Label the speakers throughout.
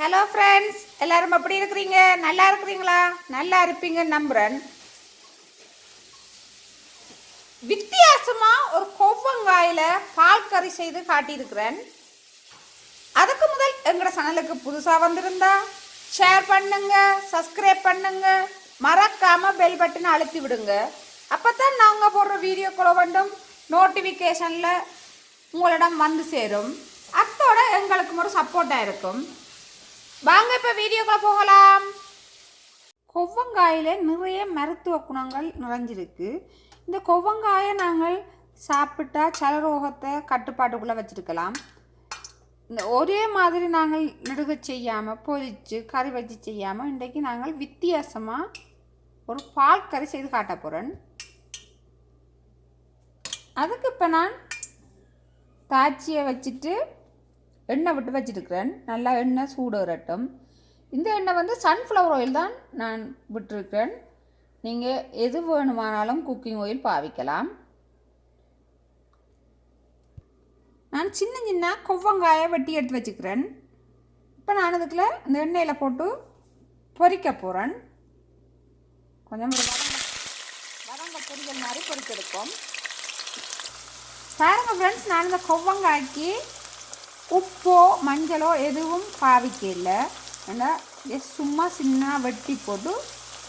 Speaker 1: Hello friends எல்லாரும் எப்படி இருக்கிறீங்க? நல்லா இருக்கிறீங்களா? நல்லா இருப்பீங்க நம்புறேன். வித்தியாசமாக ஒரு கொவ்வங்காயில் பால் கறி செய்து காட்டியிருக்கிறேன். அதுக்கு முதல் எங்களோட சேனலுக்கு புதுசாக வந்திருந்தா ஷேர் பண்ணுங்க சப்ஸ்கிரைப் பண்ணுங்க மறக்காம பெல் பட்டனை அழுத்தி விடுங்க. அப்பதான் நாங்கள் போடுற வீடியோக்குள்ள வேண்டும் நோட்டிஃபிகேஷனில் உங்களிடம் வந்து சேரும். அத்தோட எங்களுக்கு ஒரு சப்போர்ட்டாக இருக்கும். வாங்க இப்போ வீடியோக்குள்ள போகலாம். கொவ்வங்காயில் நிறைய மருத்துவ குணங்கள் நிறைஞ்சிருக்கு. இந்த கொவ்வங்காயை நாங்கள் சாப்பிட்டா சலரோகத்தை கட்டுப்பாட்டுக்குள்ளே வச்சிருக்கலாம். இந்த ஒரே மாதிரி நாங்கள் நெடுக செய்யாமல் பொரித்து கறி வச்சு செய்யாமல் இன்றைக்கு நாங்கள் வித்தியாசமாக ஒரு பால் கறி செய்து காட்ட போகிறேன் அதுக்கு இப்போ நான் தாச்சியை வச்சுட்டு எண்ணெய் விட்டு வச்சுருக்கிறேன். நல்லா எண்ணெய் சூடு வரட்டும் இந்த எண்ணெய் வந்து சன்ஃப்ளவர் ஆயில் தான் நான் விட்டுருக்கிறேன். நீங்கள் எது வேணுமானாலும் குக்கிங் ஆயில் பாவிக்கலாம். நான் சின்ன சின்ன கொவ்வங்காயை வெட்டி எடுத்து வச்சுக்கிறேன். இப்போ நான் அதுக்குள்ள இந்த எண்ணெயில் போட்டு பொறிக்க போகிறேன் கொஞ்சம் ஒரு வரங்க வதங்க பொரியல் மாதிரி பொரிச்செடுப்போம் பாருங்க ஃப்ரெண்ட்ஸ் நான் இந்த கொவ்வங்காய்க்கு உப்போ மஞ்சளோ எதுவும் பாவிக்கல ஆனால் just சும்மா சின்ன வெட்டி போட்டு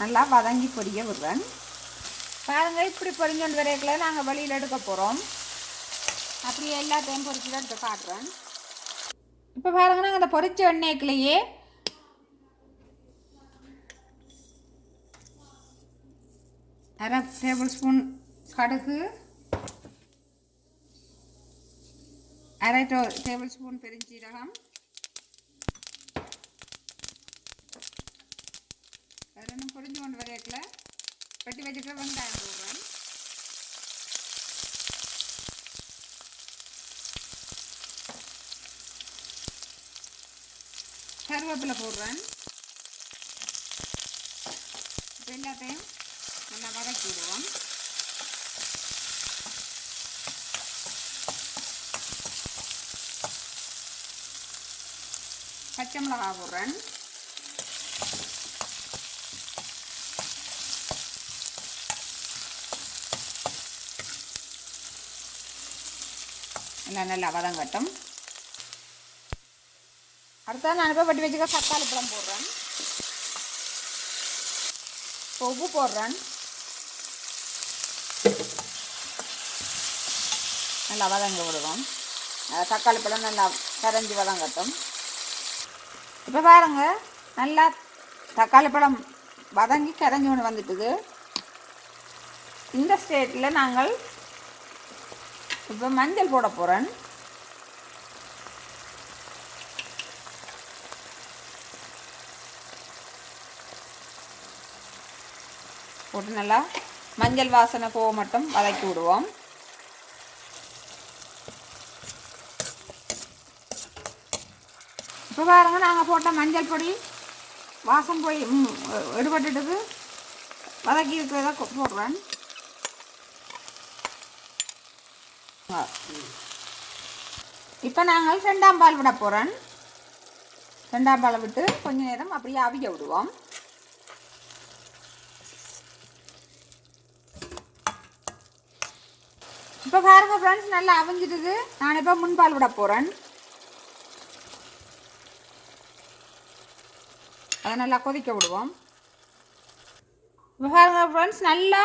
Speaker 1: நல்லா வதங்கி பொரிய விடுறேன். பாருங்கள் இப்படி பொரிஞ்சோண்டு வரைக்கல நாங்கள் வெளியில் எடுக்க போகிறோம் அப்படியே எல்லாத்தையும் பொறிச்சு தான் எடுத்து காட்டுறேன். இப்போ பாருங்கள் நாங்கள் அந்த பொறிச்ச எண்ணெய்க்குள்ளேயே அரை டேபிள் ஸ்பூன் கடுகு அரை டோ- டேபிள் ஸ்பூன் பெருஞ்சீரகம் அது ரெண்டும் பொரிஞ்சு கொண்டு வரையக்கில் வெட்டி வச்சுக்கிற வெங்காயம் போடுறேன் கருவேப்பிலை போடுறேன் இப்போ எல்லாத்தையும் நல்லா வதக்கி விடுவோம் பச்சை மிளகா போடுறேன். எல்லாம் நல்லா வதங்கட்டும். அடுத்தது நான் இப்போ வட்டி வச்சுக்க தக்காளி பழம் போடுறேன். இப்போ உப்பு போடுறேன். நல்லா வதங்க விடுவோம் தக்காளி பழம் நல்லா கரைஞ்சி வதங்கட்டும். இப்போ பாருங்க நல்லா தக்காளி பழம் வதங்கி கரைஞ்சி ஒன்று வந்துட்டுது. இந்த ஸ்டேட்டில் நாங்கள் இப்போ மஞ்சள் போட போகிறேன் போட்டு நல்லா மஞ்சள் வாசனை போக மட்டும் வதக்கி விடுவோம். இப்போ பாருங்க நாங்கள் போட்ட மஞ்சள் பொடி வாசம் போய் ம், எடுபட்டுட்டுது. வதக்கி இருக்கிறத போடுறேன். இப்போ நாங்கள் ரெண்டாம் பால் விட போகிறேன் ரெண்டாம் பாலை விட்டு கொஞ்ச நேரம் அப்படியே அவிய விடுவோம். இப்போ பாருங்கள் ஃப்ரெண்ட்ஸ் நல்லா அவிஞ்சிட்டுது. நான் இப்போ முன்பால் விட போகிறேன் அதை நல்லா கொதிக்க விடுவோம். பாருங்க ஃப்ரெண்ட்ஸ் நல்லா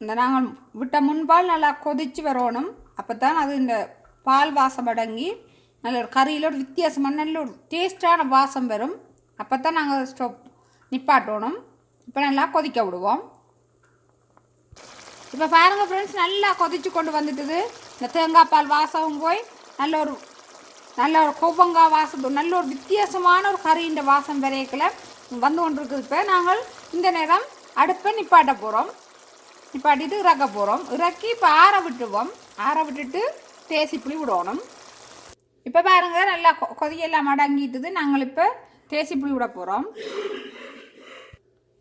Speaker 1: இந்த நாங்கள் விட்ட முன்பால் நல்லா கொதித்து வரணும். அப்போ தான் அது இந்த பால் வாசம் அடங்கி நல்ல ஒரு கறியில் ஒரு வித்தியாசமான நல்ல ஒரு டேஸ்டான வாசம் வரும். அப்போ தான் நாங்கள் ஸ்டோப் நிப்பாட்டணும். இப்போ நல்லா கொதிக்க விடுவோம். இப்போ பாருங்கள் ஃப்ரெண்ட்ஸ் நல்லா கொதித்து கொண்டு வந்துட்டுது. இந்த தேங்காய் பால் வாசமும் போய் நல்ல ஒரு நல்ல ஒரு கொவ்வங்காய் வாசம் நல்ல ஒரு வித்தியாசமான ஒரு கறியின் வாசம் வரையக்கில் வந்து கொண்டிருக்குது. இப்போ நாங்கள் இந்த நேரம் அடுப்பை நிப்பாட்ட போகிறோம் நிப்பாட்டிட்டு இறக்க போகிறோம் இறக்கி இப்போ ஆற விட்டுவோம் ஆற விட்டுட்டு தேசி புளி விடணும். இப்போ பாருங்க நல்லா கொ- கொதியெல்லாம் அடங்கிட்டுது. நாங்கள் இப்போ தேசி புளி விட போகிறோம்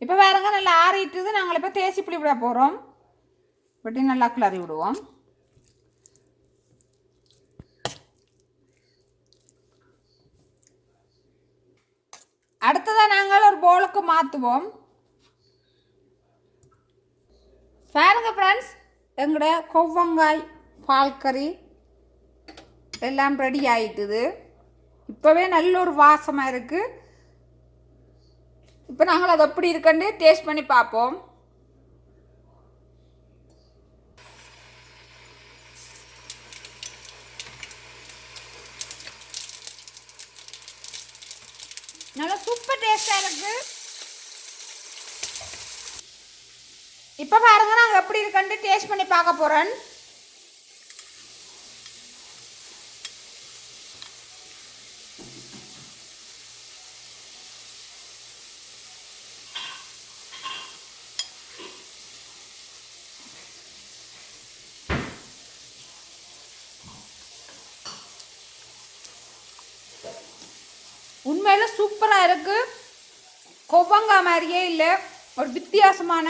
Speaker 1: இப்போ பாருங்க நல்லா ஆறிட்டுது. நாங்கள் இப்போ தேசி புளி விட போகிறோம் இப்படி நல்லா கிளறி விடுவோம். அடுத்ததாக நாங்களும் ஒரு போலுக்கு மாற்றுவோம் பாருங்க ஃப்ரெண்ட்ஸ் எங்களோட கொவ்வங்காய் பால் கறி எல்லாம் ரெடி ஆயிட்டுது. இப்போவே நல்ல ஒரு வாசமாக இருக்குது இப்போ நாங்கள் அது எப்படி இருக்குன்னு டேஸ்ட் பண்ணி பார்ப்போம். நல்லா சூப்பர் இப்போ பாருங்க நாங்கள் எப்படி இருக்குன்னு டேஸ்ட் பண்ணி பார்க்க போகிறேன் உண்மையில சூப்பராக இருக்கு. கொவ்வங்காய் மாதிரியே இல்லை. ஒரு வித்தியாசமான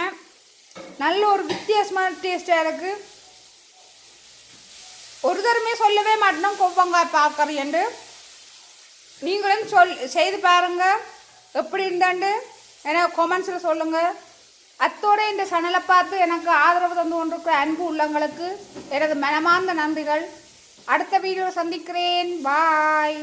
Speaker 1: நல்ல ஒரு வித்தியாசமான டேஸ்டாக இருக்கு. ஒரு தரமே சொல்லவே மாட்டோம் கொவ்வங்காய் பார்க்கறேன்ட்டு நீங்களும் சொல் செய்து பாருங்கள் எப்படி இருந்தாண்டு? எனக்கு கொமெண்ட்ஸில் சொல்லுங்கள் அத்தோட இந்த சேனலை பார்த்து எனக்கு ஆதரவு தந்து கொண்டிருக்கிற அன்பு உள்ளங்களுக்கு எனது மனமார்ந்த நன்றிகள். அடுத்த வீடியோ சந்திக்கிறேன். பாய்